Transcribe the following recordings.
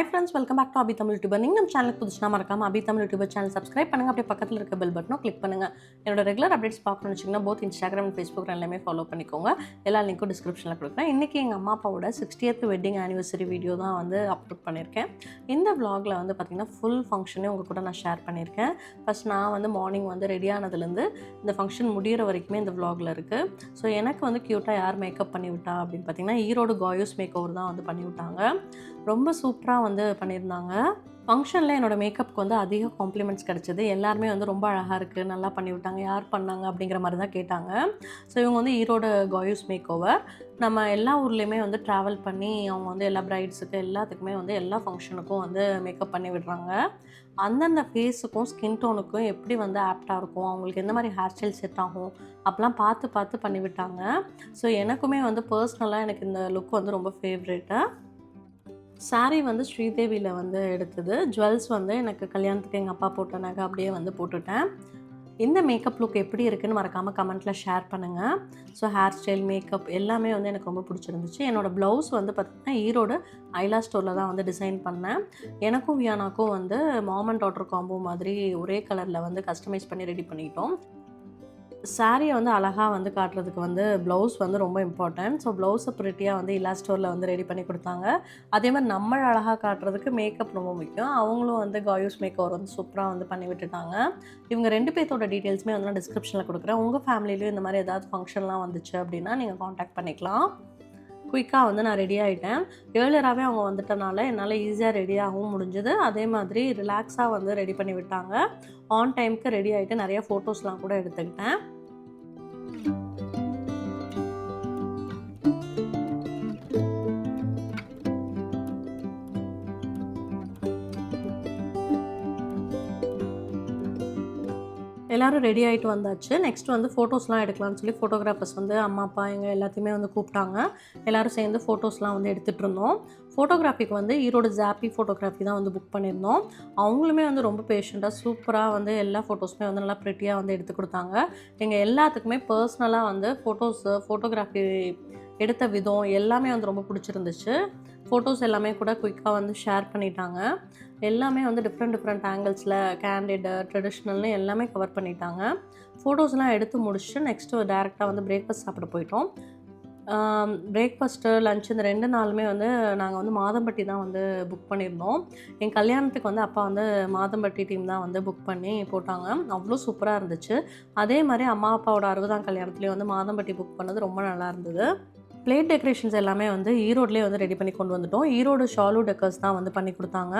Hi friends welcome back to Abhi Tamil youtuber நீங்கள் நம்ம சேனலுக்கு புதுசுனா மறக்காம Abhi Tamil youtuber channel subscribe பண்ணுங்கள் அப்படியே பக்கத்தில் இருக்க பெல் பட்டனும் கிளிக் பண்ணுங்கள் என்னோட ரெகுலர் அப்டேட்ஸ் பார்க்கணும்னு வச்சிங்கன்னா போத் இன்ஸ்டாகிராம் ஃபேஸ்புக் எல்லாமே ஃபாலோ பண்ணிக்கோங்க. எல்லா லிங்க்கும் டிஸ்கிரிப்ஷனில் கொடுக்குறேன். இன்றைக்கி எங்கள் அம்மா அப்பாவோட சிக்ஸ்டியத் வெட்டிங் ஆனிவர்சரி வீடியோ தான் வந்து அப்லோட் பண்ணியிருக்கேன். இந்த வ்ளாகில் வந்து பார்த்திங்கன்னா ஃபுல் ஃபங்க்ஷனே உங்கள் கூட நான் ஷேர் பண்ணியிருக்கேன். ஃபஸ்ட் நான் வந்து மார்னிங் வந்து ரெடி ஆனதுலேருந்து இந்த ஃபங்க்ஷன் முடியிற வரைக்குமே இந்த வ்ளாகில் இருக்குது ஸோ எனக்கு வந்து க்யூட்டாக யார் மேக்கப் பண்ணி விட்டா அப்படின்னு பார்த்தீங்கன்னா ஈரோடு காயூஸ் மேக் ஓவர் தான் வந்து பண்ணி விட்டாங்க ரொம்ப சூப்பராக வந்து பண்ணியிருந்தாங்க. ஃபங்க்ஷனில் என்னோட மேக்கப்புக்கு வந்து அதிக காம்ப்ளிமெண்ட்ஸ் கிடச்சிது. எல்லாருமே வந்து ரொம்ப அழகாக இருக்குது நல்லா பண்ணிவிட்டாங்க யார் பண்ணாங்க அப்படிங்கிற மாதிரி தான் கேட்டாங்க. ஸோ இவங்க வந்து ஈரோடு காயூஸ் மேக் ஓவர் நம்ம எல்லா ஊர்லேயுமே வந்து ட்ராவல் பண்ணி அவங்க வந்து எல்லா ப்ரைட்ஸுக்கு எல்லாத்துக்குமே வந்து எல்லா ஃபங்க்ஷனுக்கும் வந்து மேக்கப் பண்ணி விடுறாங்க. அந்தந்த ஃபேஸுக்கும் ஸ்கின் டோனுக்கும் எப்படி வந்து ஆப்டாக இருக்கும் அவங்களுக்கு எந்த மாதிரி ஹேர் ஸ்டைல் செட் ஆகும் அப்போலாம் பார்த்து பார்த்து பண்ணி விட்டாங்க ஸோ எனக்குமே வந்து பர்சனலாக எனக்கு இந்த லுக் வந்து ரொம்ப ஃபேவரேட்டு சாரீ வந்து ஸ்ரீதேவியில் வந்து எடுத்தது. ஜுவல்ஸ் வந்து எனக்கு கல்யாணத்துக்கு எங்கள் அப்பா போட்ட நகை அப்படியே வந்து போட்டுட்டேன். இந்த மேக்கப் லுக் எப்படி இருக்குதுன்னு மறக்காமல் கமெண்ட்டில் ஷேர் பண்ணுங்கள் ஸோ ஹேர் ஸ்டைல் மேக்கப் எல்லாமே வந்து எனக்கு ரொம்ப பிடிச்சிருந்துச்சு. என்னோடய ப்ளவுஸ் வந்து பார்த்திங்கன்னா ஈரோடு ஐலா ஸ்டோரில் தான் வந்து டிசைன் பண்ணேன். எனக்கும் வியானாக்கும் வந்து மாமன் டாட்டர் காம்போ மாதிரி ஒரே கலரில் வந்து கஸ்டமைஸ் பண்ணி ரெடி பண்ணிட்டோம். சாரியை வந்து அழகாக வந்து காட்டுறதுக்கு வந்து ப்ளவுஸ் வந்து ரொம்ப இம்பார்ட்டன்ட் ஸோ ப்ளவுஸை ப்ரிட்டியாக வந்து இல்லா ஸ்டோரில் வந்து ரெடி பண்ணி கொடுத்தாங்க. அதே மாதிரி நம்ம அழகாக காட்டுறதுக்கு மேக்கப் ரொம்ப முக்கியம். அவங்களும் வந்து காயூஸ் மேக்கவர் வந்து சூப்பராக வந்து பண்ணி விட்டுட்டாங்க. இவங்க ரெண்டு பேர்த்தோட டீட்டெயில்ஸுமே வந்து நான் டிஸ்கிரிப்ஷனில் கொடுக்குறேன். உங்கள் ஃபேமிலிலையும் இந்த மாதிரி ஏதாவது ஃபங்க்ஷன்லாம் வந்துச்சு அப்படின்னா நீங்கள் காண்டாக்ட் பண்ணிக்கலாம். குயிக்காக வந்து நான் ரெடி ஆகிட்டேன் ஏழராகவே அவங்க வந்துட்டனால என்னால் ஈஸியாக ரெடி ஆகவும் முடிஞ்சுது. அதே மாதிரி ரிலாக்ஸாக வந்து ரெடி பண்ணி விட்டாங்க. ஆன் டைமுக்கு ரெடி ஆகிட்டு நிறைய ஃபோட்டோஸ்லாம் கூட எடுத்துக்கிட்டேன். எல்லோரும் ரெடி ஆகிட்டு வந்தாச்சு. நெக்ஸ்ட் வந்து ஃபோட்டோஸ்லாம் எடுக்கலாம்னு சொல்லி ஃபோட்டோகிராஃபர்ஸ் வந்து அம்மா அப்பா எங்கள் எல்லாத்தையுமே வந்து கூப்பிட்டாங்க. எல்லோரும் சேர்ந்து ஃபோட்டோஸ்லாம் வந்து எடுத்துகிட்டு இருந்தோம். ஃபோட்டோகிராஃபிக்கு வந்து ஈரோடு ஜாப்பி ஃபோட்டோகிராஃபி தான் வந்து புக் பண்ணியிருந்தோம். அவங்களுமே வந்து ரொம்ப பேஷண்ட்டாக சூப்பராக வந்து எல்லா ஃபோட்டோஸுமே வந்து நல்லா ப்ரெட்டியாக வந்து எடுத்து கொடுத்தாங்க. எங்கள் எல்லாத்துக்குமே பர்சனலாக வந்து ஃபோட்டோஸு ஃபோட்டோகிராஃபி எடுத்த விதம் எல்லாமே வந்து ரொம்ப பிடிச்சிருந்துச்சு. ஃபோட்டோஸ் எல்லாமே கூட குயிக்காக வந்து ஷேர் பண்ணிட்டாங்க. எல்லாமே வந்து டிஃப்ரெண்ட் டிஃப்ரெண்ட் ஆங்கிள்ஸில் கேண்டிடு ட்ரெடிஷ்னல்னு எல்லாமே கவர் பண்ணிட்டாங்க. ஃபோட்டோஸ்லாம் எடுத்து முடிச்சுட்டு நெக்ஸ்ட்டு டேரெக்டாக வந்து பிரேக்ஃபாஸ்ட் சாப்பிட போயிட்டோம். பிரேக்ஃபாஸ்ட்டு லன்ச் இந்த ரெண்டு நாளுமே வந்து நாங்கள் வந்து மாதம்பட்டி தான் வந்து புக் பண்ணியிருந்தோம். என் கல்யாணத்துக்கு வந்து அப்பா வந்து மாதம்பட்டி டீம் தான் வந்து புக் பண்ணி போட்டாங்க. அவ்வளோ சூப்பராக இருந்துச்சு. அதே மாதிரி அம்மா அப்பாவோட அறுபதாம் கல்யாணத்துலேயும் வந்து மாதம்பட்டி புக் பண்ணது ரொம்ப நல்லா இருந்தது. பிளேட் டெக்கரேஷன்ஸ் எல்லாமே வந்து ஈரோட்லேயே வந்து ரெடி பண்ணி கொண்டு வந்துட்டோம். ஈரோடு ஷாலு டெக்கர்ஸ் தான் வந்து பண்ணி கொடுத்தாங்க.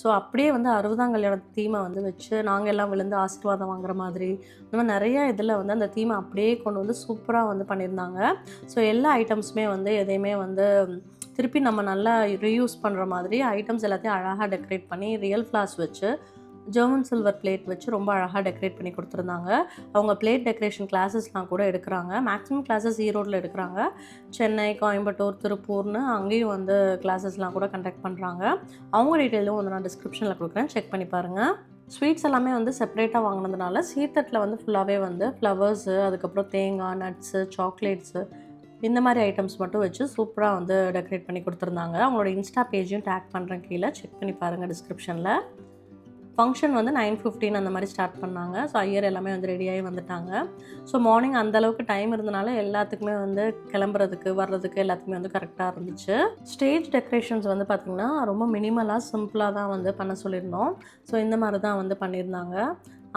ஸோ அப்படியே வந்து அறுபதாம் கல்யாண தீமை வந்து வச்சு நாங்கள் எல்லாம் விழுந்து ஆசீர்வாதம் வாங்குற மாதிரி இந்த மாதிரி நிறைய இதில் வந்து அந்த தீமை அப்படியே கொண்டு வந்து சூப்பராக வந்து பண்ணியிருந்தாங்க. ஸோ எல்லா ஐட்டம்ஸுமே வந்து எதையுமே வந்து திருப்பி நம்ம நல்லா ரீயூஸ் பண்ணுற மாதிரி ஐட்டம்ஸ் எல்லாத்தையும் அழகாக டெக்கரேட் பண்ணி ரியல் ஃப்ளாஸ் வச்சு ஜெர்மன் சில்வர் பிளேட் வச்சு ரொம்ப அழகாக டெக்கரேட் பண்ணி கொடுத்துருந்தாங்க. அவங்க பிளேட் டெக்கரேஷன் கிளாஸஸ்லாம் கூட எடுக்கிறாங்க. மேக்ஸிமம் கிளாஸஸ் ஈரோட்டில் எடுக்கிறாங்க. சென்னை கோயம்புத்தூர் திருப்பூர்னு அங்கேயும் வந்து கிளாஸஸ்லாம் கூட கண்டக்ட் பண்ணுறாங்க அவங்க டீட்டெயிலும் வந்து நான் டிஸ்கிரிப்ஷனில் கொடுக்குறேன். செக் பண்ணி பாருங்கள் ஸ்வீட்ஸ் எல்லாமே வந்து செப்பரேட்டாக வாங்கினதுனால சீத்தட்டில் வந்து ஃபுல்லாகவே வந்து ஃப்ளவர்ஸு அதுக்கப்புறம் தேங்காய் நட்ஸு சாக்லேட்ஸு இந்த மாதிரி ஐட்டம்ஸ் மட்டும் வச்சு சூப்பராக வந்து டெக்கரேட் பண்ணி கொடுத்துருந்தாங்க. அவங்களோட இன்ஸ்டா பேஜையும் டேக் பண்ணுறேன் கீழே. செக் பண்ணி பாருங்கள் டிஸ்கிரிப்ஷனில் ஃபங்க்ஷன் வந்து நைன் ஃபிஃப்டீன் அந்த மாதிரி ஸ்டார்ட் பண்ணாங்க. ஸோ ஐயர் எல்லாமே வந்து ரெடியாகி வந்துட்டாங்க. ஸோ மார்னிங் அந்தளவுக்கு டைம் இருந்தனால எல்லாத்துக்குமே வந்து கிளம்புறதுக்கு வர்றதுக்கு எல்லாத்துக்குமே வந்து கரெக்டாக இருந்துச்சு. ஸ்டேஜ் டெக்கரேஷன்ஸ் வந்து பார்த்திங்கன்னா ரொம்ப மினிமலாக சிம்பிளாக தான் வந்து பண்ண சொல்லியிருந்தோம். ஸோ இந்த மாதிரி தான் வந்து பண்ணியிருந்தாங்க.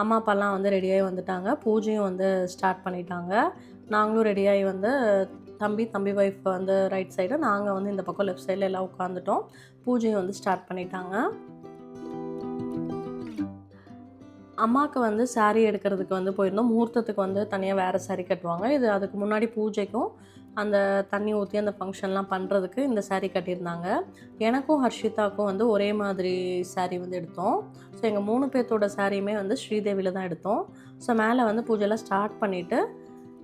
அம்மா அப்பாலாம் வந்து ரெடியாகி வந்துட்டாங்க. பூஜையும் வந்து ஸ்டார்ட் பண்ணிட்டாங்க. நாங்களும் ரெடியாகி வந்து தம்பி தம்பி ஒய்ஃப் வந்து ரைட் சைடு நாங்கள் வந்து இந்த பக்கம் லெஃப்ட் சைடில் எல்லாம் உட்காந்துட்டோம் பூஜையும் வந்து ஸ்டார்ட் பண்ணிட்டாங்க. அம்மாவுக்கு வந்து சாரீ எடுக்கிறதுக்கு வந்து போயிருந்தோம். முகூர்த்தத்துக்கு வந்து தனியாக வேறு சாரீ கட்டுவாங்க. இது அதுக்கு முன்னாடி பூஜைக்கும் அந்த தண்ணி ஊற்றி அந்த ஃபங்க்ஷன்லாம் பண்ணுறதுக்கு இந்த சாரீ கட்டியிருந்தாங்க. எனக்கும் ஹர்ஷிதாக்கும் வந்து ஒரே மாதிரி சாரீ வந்து எடுத்தோம். ஸோ எங்கள் மூணு பேர்த்தோட சாரியுமே வந்து ஸ்ரீதேவியில் தான் எடுத்தோம். ஸோ மேலே வந்து பூஜையெல்லாம் ஸ்டார்ட் பண்ணிவிட்டு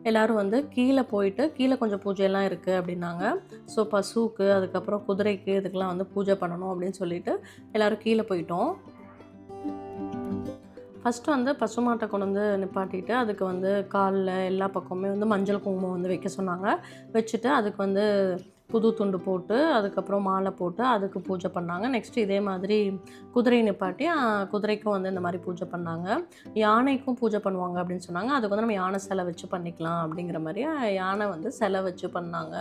எல்லோரும் வந்து கீழே போயிட்டு கீழே கொஞ்சம் பூஜையெல்லாம் இருக்குது அப்படின்னாங்க. ஸோ பசுவுக்கு அதுக்கப்புறம் குதிரைக்கு இதுக்கெல்லாம் வந்து பூஜை பண்ணணும் அப்படின்னு சொல்லிட்டு எல்லோரும் கீழே போயிட்டோம். ஃபஸ்ட்டு வந்து பசுமாட்டை கொண்டு வந்து நிப்பாட்டிட்டு அதுக்கு வந்து காலில் எல்லா பக்கமுமே வந்து மஞ்சள் குங்குமம் வந்து வைக்க சொன்னாங்க. வச்சுட்டு அதுக்கு வந்து புது துண்டு போட்டு அதுக்கப்புறம் மாலை போட்டு அதுக்கு பூஜை பண்ணாங்க. நெக்ஸ்ட் இதே மாதிரி குதிரை நிப்பாட்டி குதிரைக்கும் வந்து இந்த மாதிரி பூஜை பண்ணாங்க. யானைக்கும் பூஜை பண்ணுவாங்க அப்படின்னு சொன்னாங்க. அதுக்கு வந்து நம்ம யானை சிலை வச்சு பண்ணிக்கலாம் அப்படிங்கிற மாதிரி யானை வந்து சிலை வச்சு பண்ணாங்க.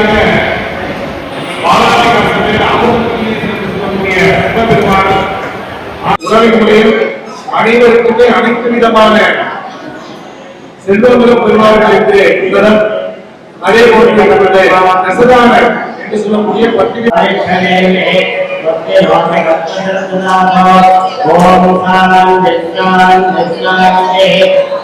தலைமையாக பாலாஜி சொல்லக்கூடிய சிவபெருமான். உறவின் அனைவருக்குமே அனைத்து விதமான செல்வங்களும் பெறுவார்கள் என்று அதே போன்று ரசதான என்று சொல்லக்கூடிய பத்திரிகை ஓம்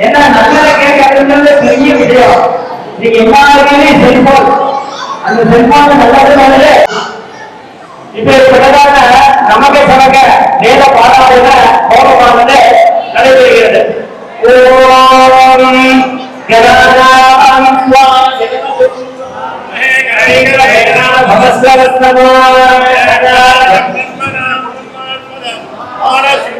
சம்பவே நல்லதை கேட்கறது பெரிய விஷயம் நீங்க எல்லாருமே செல்போன். அந்த செல்போன் இப்ப நமக்கு சமக்க வேத நடைபெறுகிறது. ஓம்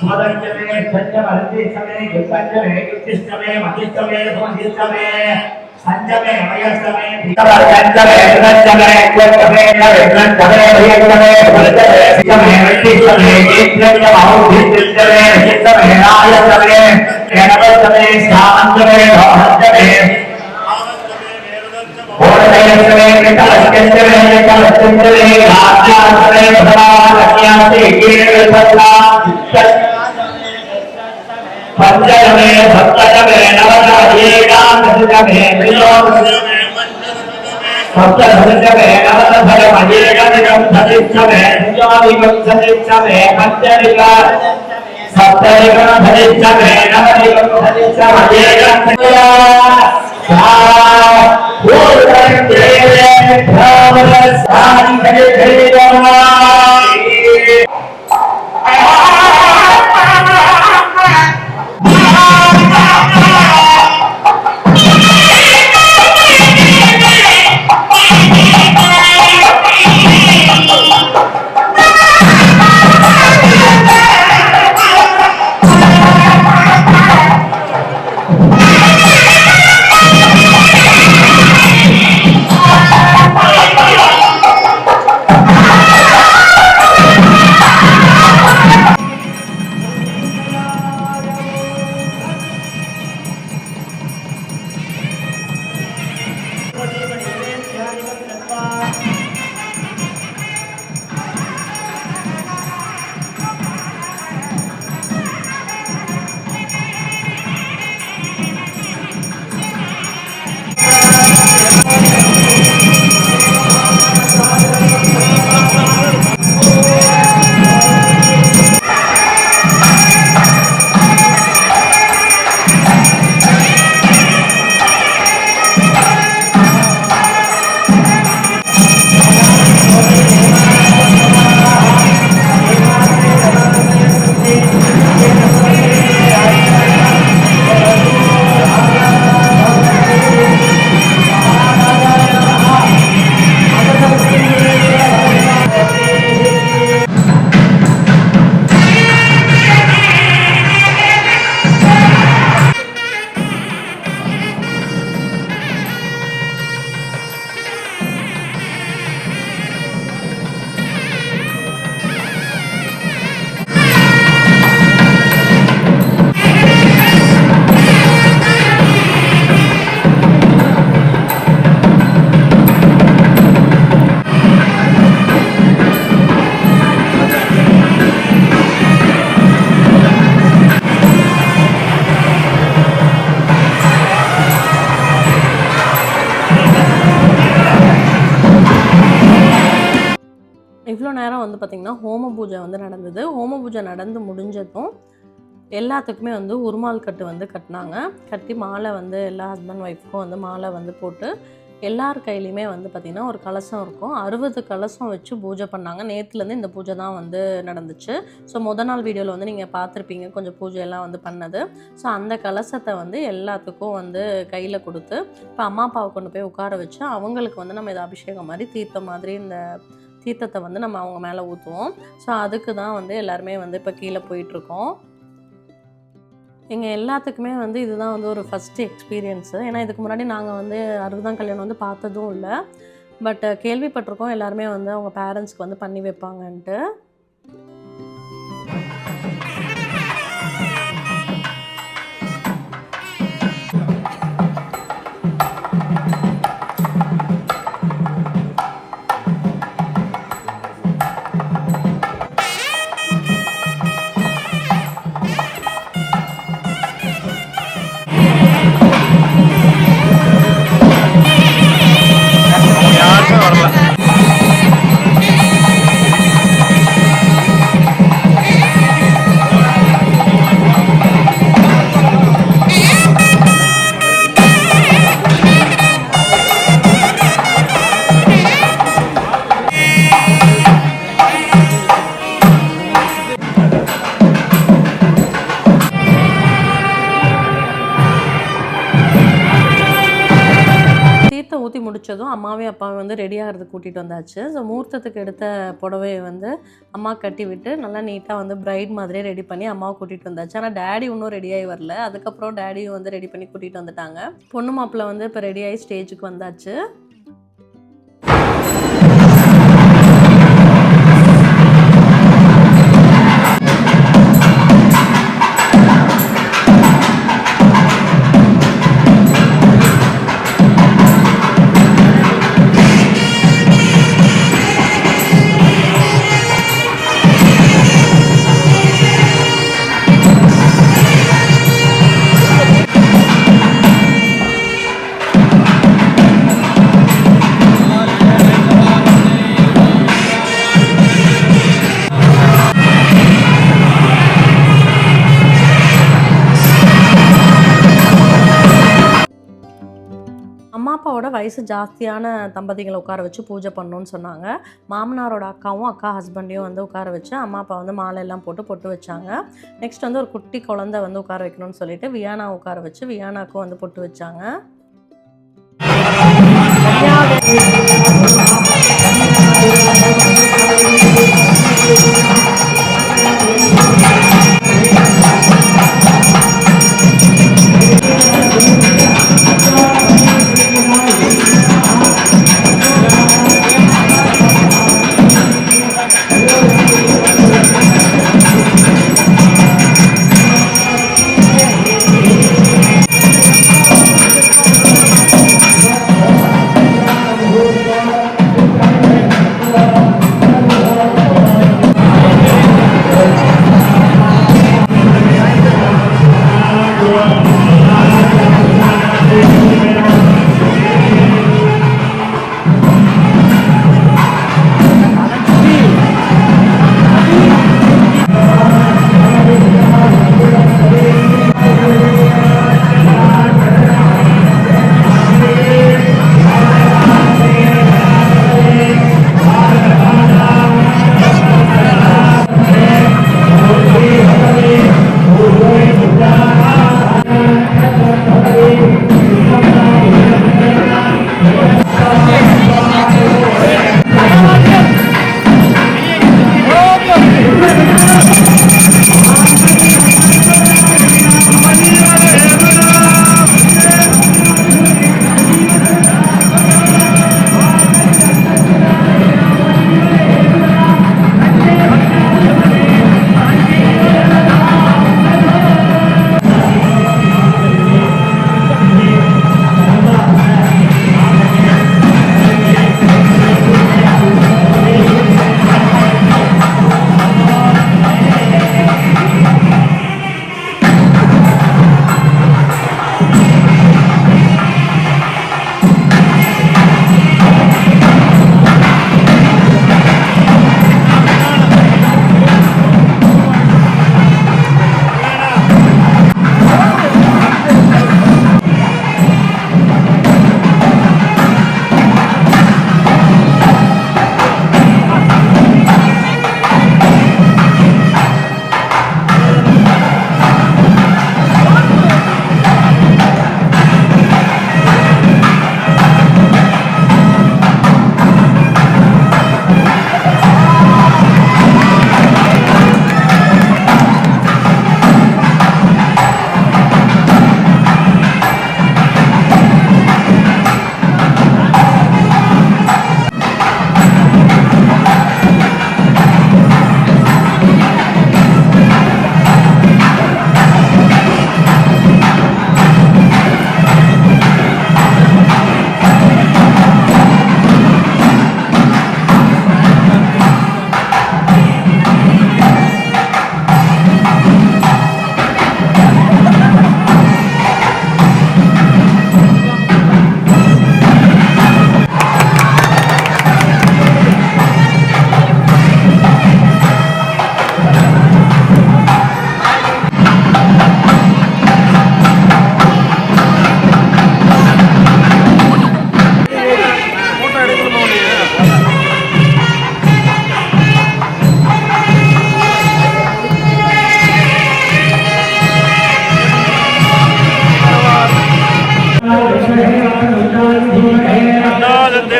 स्वदञ्जमे सञ्जमरुद्दिष्टमे युक्तञ्जमे युक्तिष्टमे मधिष्टमे सुमधिष्टमे सञ्जमे वयस्तमे सञ्जमे सञ्जमे क्लञ्जमे नवेन्द्रञ्जमे भयङ्कमे भरतमे सञ्जमे वैतिष्टमे केन्द्रञ्जम औद्धिष्टमे हिष्टमे रायस्तमे रणवस्तमे स्थानञ्जमे भवञ्जमे ओरदयस्तमे कृतलश्चन्द्रमे कृतलश्चन्द्रमे राज्यास्तमे भगवान् अज्ञाते केन्द्रसत्ता पंचमे सप्तमे नवदशमे सप्तदशमे नवदशमजेकदिकं सतिष्ठमे द्विजोदिकं सतिष्ठमे पञ्चदिक सप्तदिकं सतिष्ठमे नवदिकं सतिष्ठमजेकं நடந்தது. ஹோம பூஜை நடந்து முடிஞ்சதும் எல்லாத்துக்குமே வந்து உருமால் கட்டு வந்து கட்டினாங்க. கட்டி மாலை வந்து எல்லா ஹஸ்பண்ட் ஒய்ஃப்க்கும் வந்து மாலை வந்து போட்டு எல்லார் கையிலையுமே வந்து பார்த்திங்கன்னா ஒரு கலசம் இருக்கும். அறுபது கலசம் வச்சு பூஜை பண்ணாங்க. நேற்றுலேருந்து இந்த பூஜை தான் வந்து நடந்துச்சு. ஸோ முத நாள் வீடியோவில் வந்து நீங்கள் பார்த்துருப்பீங்க கொஞ்சம் பூஜையெல்லாம் வந்து பண்ணது. ஸோ அந்த கலசத்தை வந்து எல்லாத்துக்கும் வந்து கையில் கொடுத்து இப்போ அம்மா அப்பாவை கொண்டு போய் உட்கார வச்சு அவங்களுக்கு வந்து நம்ம இதை அபிஷேகம் மாதிரி தீர்த்த மாதிரி இந்த தீர்த்தத்தை வந்து நம்ம அவங்க மேலே ஊற்றுவோம் ஸோ அதுக்கு தான் வந்து எல்லாருமே வந்து இப்போ கீழே போயிட்டுருக்கோம். எங்கள் எல்லாத்துக்குமே வந்து இதுதான் வந்து ஒரு ஃபஸ்ட்டு எக்ஸ்பீரியன்ஸு ஏன்னா இதுக்கு முன்னாடி நாங்கள் வந்து அறுபதாம் கல்யாணம் வந்து பார்த்ததும் இல்லை. பட் கேள்விப்பட்டிருக்கோம். எல்லாருமே வந்து அவங்க பேரண்ட்ஸ்க்கு வந்து பண்ணி வைப்பாங்கன்ட்டு. கூட்டிகிட்டு வந்தாச்சு. ஸோ முகூர்த்தத்துக்கு எடுத்த புடவையை வந்து அம்மா கட்டி விட்டு நல்லா நீட்டாக வந்து பிரைட் மாதிரியே ரெடி பண்ணி அம்மாவை கூட்டிகிட்டு வந்தாச்சு. ஆனால் டேடி இன்னும் ரெடியாகி வரல. அதுக்கப்புறம் டேடியும் வந்து ரெடி பண்ணி கூட்டிகிட்டு வந்துட்டாங்க. பொண்ணு மாப்பிள்ளை வந்து இப்போ ரெடியாகி ஸ்டேஜுக்கு வந்தாச்சு. வயசு ஜாஸ்தியான தம்பதிகளை உட்கார வச்சு பூஜை பண்ணணும்னு சொன்னாங்க மாமனாரோட அக்காவும் அக்கா ஹஸ்பண்டையும் வந்து உட்கார வச்சு அம்மா அப்பா வந்து மாலையெல்லாம் போட்டு பொட்டு வச்சாங்க நெக்ஸ்ட் வந்து ஒரு குட்டி குழந்தை வந்து உட்கார வைக்கணும்னு சொல்லிட்டு வியானா உட்கார வச்சு வியானாக்கும் வந்து பொட்டு வச்சாங்க विलोकन्ते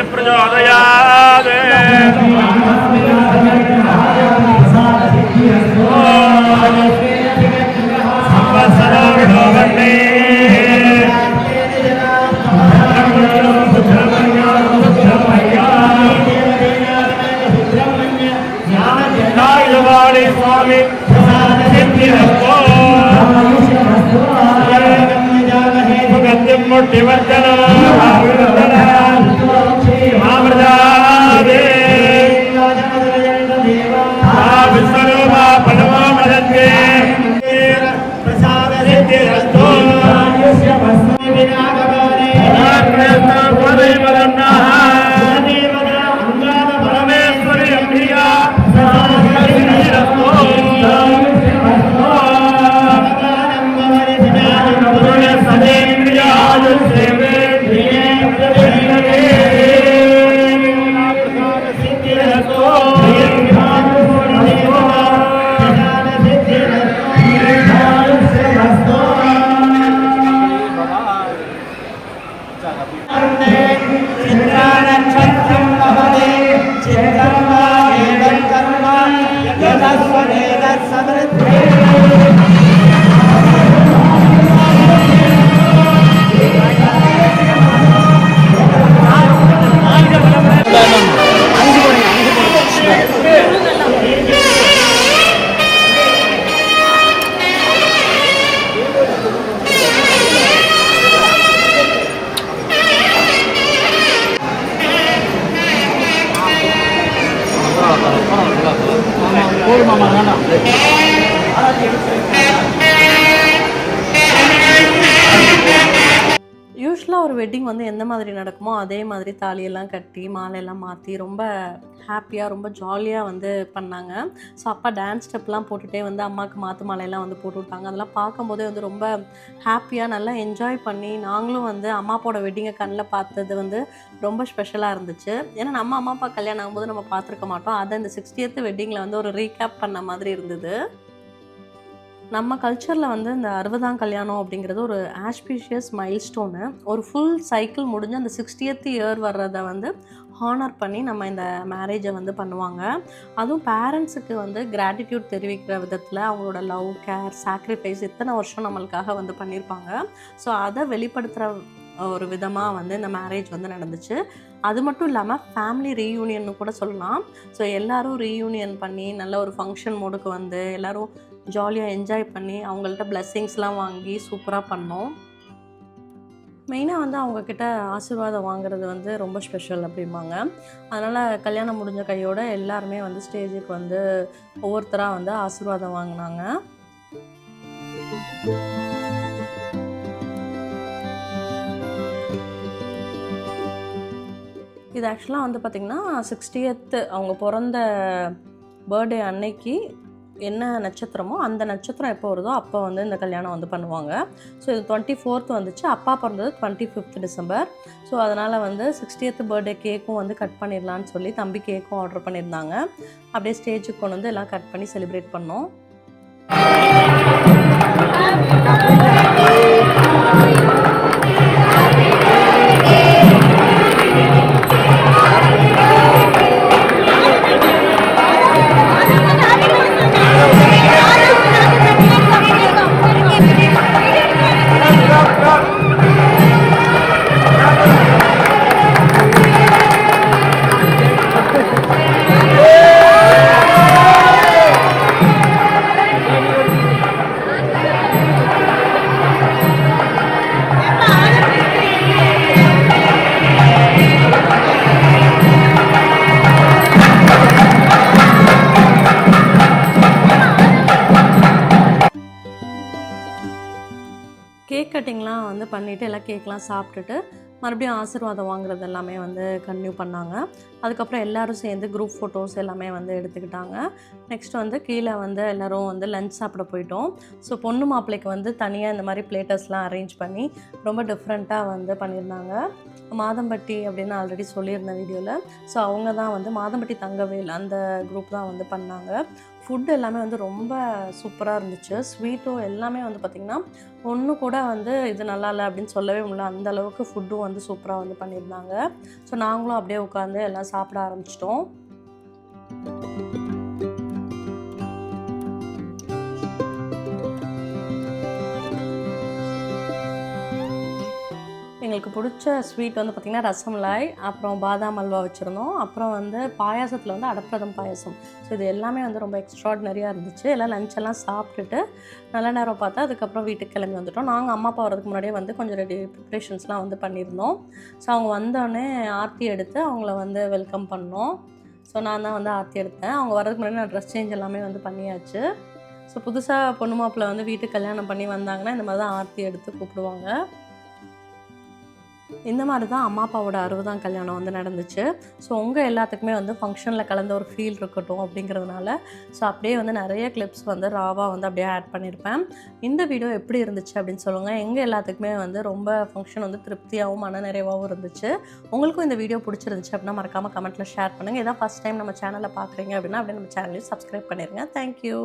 नागवाणी தாலியெல்லாம் கட்டி மாலையெல்லாம் மாற்றி ரொம்ப ஹாப்பியாக ரொம்ப ஜாலியாக வந்து பண்ணாங்க. ஸோ அப்பா டான்ஸ் ஸ்டெப்லாம் போட்டுகிட்டே வந்து அம்மாவுக்கு மாற்று மாலையெல்லாம் வந்து போட்டு விட்டாங்க. அதெல்லாம் பார்க்கும்போதே வந்து ரொம்ப ஹாப்பியாக நல்லா என்ஜாய் பண்ணி நாங்களும் வந்து அம்மா அப்பாவோட வெட்டிங்கை கண்ணில் பார்த்தது வந்து ரொம்ப ஸ்பெஷலாக இருந்துச்சு. ஏன்னா நம்ம அம்மா அப்பா கல்யாணம் ஆகும்போது நம்ம பார்த்துருக்க மாட்டோம். அதை இந்த சிக்ஸ்டியத்து வெட்டிங்கில் வந்து ஒரு ரீகேப் பண்ண மாதிரி இருந்தது. நம்ம கல்ச்சரில் வந்து இந்த அறுபதாம் கல்யாணம் அப்படிங்கிறது ஒரு ஆஸ்பீஷியஸ் மைல்ஸ்டோனு ஒரு ஃபுல் சைக்கிள் முடிஞ்சு அந்த சிக்ஸ்டியத் இயர் வர்றதை வந்து ஹானர் பண்ணி நம்ம இந்த மேரேஜை வந்து பண்ணுவாங்க. அதுவும் பேரண்ட்ஸுக்கு வந்து கிராட்டிடியூட் தெரிவிக்கிற விதத்தில் அவங்களோட லவ் கேர் சாக்ரிஃபைஸ் இத்தனை வருஷம் நம்மளுக்காக வந்து பண்ணியிருப்பாங்க ஸோ அதை வெளிப்படுத்துகிற ஒரு விதமாக வந்து இந்த மேரேஜ் வந்து நடந்துச்சு. அது மட்டும் இல்லாமல் ஃபேமிலி ரீயூனியன் கூட சொல்லலாம். ஸோ எல்லோரும் ரீயூனியன் பண்ணி நல்ல ஒரு ஃபங்க்ஷன் மோடுக்கு வந்து எல்லோரும் ஜாலியாக என்ஜாய் பண்ணி அவங்கள்ட்ட பிளெஸ்ஸிங்ஸ்லாம் வாங்கி சூப்பராக பண்ணோம். மெயினாக வந்து அவங்கக்கிட்ட ஆசீர்வாதம் வாங்குறது வந்து ரொம்ப ஸ்பெஷல் அப்படிம்பாங்க. அதனால் கல்யாணம் முடிஞ்ச கையோடு எல்லாருமே வந்து ஸ்டேஜுக்கு வந்து ஒவ்வொருத்தராக வந்து ஆசீர்வாதம் வாங்கினாங்க. இது ஆக்சுவலாக வந்து பார்த்திங்கன்னா சிக்ஸ்டியத்து அவங்க பிறந்த பர்த்டே அன்னைக்கு என்ன நட்சத்திரமோ அந்த நட்சத்திரம் எப்போ வருதோ அப்போ வந்து இந்த கல்யாணம் வந்து பண்ணுவாங்க. ஸோ இது டுவெண்ட்டி ஃபோர்த் வந்துச்சு. அப்பா பிறந்தது டுவெண்ட்டி ஃபிஃப்த் டிசம்பர் ஸோ அதனால் வந்து சிக்ஸ்டியத் பர்த்டே கேக்கும் வந்து கட் பண்ணிடலான்னு சொல்லி தம்பி கேக்கும் ஆர்டர் பண்ணியிருந்தாங்க. அப்படியே ஸ்டேஜுக்கு கொண்டு வந்து எல்லாம் கட் பண்ணி செலிப்ரேட் பண்ணோம். கேக்லாம் சாப்பிட்டுட்டு மறுபடியும் ஆசீர்வாதம் வாங்குறது எல்லாமே வந்து கன்டினியூ பண்ணாங்க. அதுக்கப்புறம் எல்லாரும் சேர்ந்து குரூப் ஃபோட்டோஸ் எல்லாமே வந்து எடுத்துக்கிட்டாங்க. நெக்ஸ்ட் வந்து கீழே வந்து எல்லோரும் வந்து லஞ்ச் சாப்பிட போயிட்டோம். ஸோ பொண்ணு மாப்பிள்ளைக்கு வந்து தனியாக இந்த மாதிரி பிளேட்டர்ஸ்லாம் அரேஞ்ச் பண்ணி ரொம்ப டிஃப்ரெண்ட்டாக வந்து பண்ணியிருந்தாங்க. மாதம்பட்டி அப்படின்னு ஆல்ரெடி சொல்லியிருந்தேன் வீடியோவில் ஸோ அவங்க தான் வந்து மாதம்பட்டி தங்கவேல் அந்த குரூப் தான் வந்து பண்ணாங்க. ஃபுட் எல்லாமே வந்து ரொம்ப சூப்பராக இருந்துச்சு. ஸ்வீட்டும் எல்லாமே வந்து பார்த்திங்கன்னா ஒன்று கூட வந்து இது நல்லா இல்லை அப்படின்னு சொல்லவே முடியல. அந்த அளவுக்கு ஃபுட்டும் வந்து சூப்பராக வந்து பண்ணியிருந்தாங்க. ஸோ நாங்களும் அப்படியே உட்காந்து எல்லாம் சாப்பிட ஆரம்பிச்சிட்டோம். எங்களுக்கு பிடிச்ச ஸ்வீட் வந்து பார்த்திங்கன்னா ரசமலாய் அப்புறம் பாதாம் அல்வா வச்சுருந்தோம். அப்புறம் வந்து பாயாசத்தில் வந்து அடப்பிரதம் பாயாசம். ஸோ இது எல்லாமே வந்து ரொம்ப எக்ஸ்ட்ராடினரியாக இருந்துச்சு. எல்லாம் லஞ்ச் எல்லாம் சாப்பிட்டுட்டு நல்ல நேரம் பார்த்தா அதுக்கப்புறம் வீட்டுக்கு கிளம்பி வந்துட்டோம். நாங்கள் அம்மா அப்பா வரதுக்கு முன்னாடியே வந்து கொஞ்சம் ரெடி ப்ரிப்ரேஷன்ஸ்லாம் வந்து பண்ணியிருந்தோம். ஸோ அவங்க வந்தோடனே ஆர்த்தி எடுத்து அவங்கள வந்து வெல்கம் பண்ணோம். ஸோ நான் தான் வந்து ஆர்த்தி எடுத்தேன். அவங்க வரதுக்கு முன்னாடி நான் ட்ரெஸ் சேஞ்ச் எல்லாமே வந்து பண்ணியாச்சு. ஸோ புதுசாக பொண்ணு மாப்பிள்ளை வந்து வீட்டுக்கு கல்யாணம் பண்ணி வந்தாங்கன்னா இந்த மாதிரி தான் ஆர்த்தி எடுத்து கூப்பிடுவாங்க. இந்த மாதிரி தான் அம்மா அப்பாவோட அறுபதாம் கல்யாணம் வந்து நடந்துச்சு. ஸோ உங்கள் எல்லாத்துக்குமே வந்து ஃபங்க்ஷனில் கலந்த ஒரு ஃபீல் இருக்கட்டும் அப்படிங்கிறதுனால ஸோ அப்படியே வந்து நிறைய கிளிப்ஸ் வந்து ராவாக வந்து அப்படியே ஆட் பண்ணியிருப்பேன் இந்த வீடியோ எப்படி இருந்துச்சு அப்படின்னு சொல்லுங்கள் எங்கள் எல்லாத்துக்குமே வந்து ரொம்ப ஃபங்க்ஷன் வந்து திருப்தியாகவும் மன நிறைவாகவும் இருந்துச்சு. உங்களுக்கும் இந்த வீடியோ பிடிச்சிருந்துச்சு அப்படின்னா மறக்காமல் கமெண்ட்டில் ஷேர் பண்ணுங்கள் இதான் ஃபஸ்ட் டைம் நம்ம சேனலில் பார்க்குறீங்க அப்படின்னா அப்படியே நம்ம சேனலையும் சப்ஸ்கிரைப் பண்ணிடுங்க தேங்க்யூ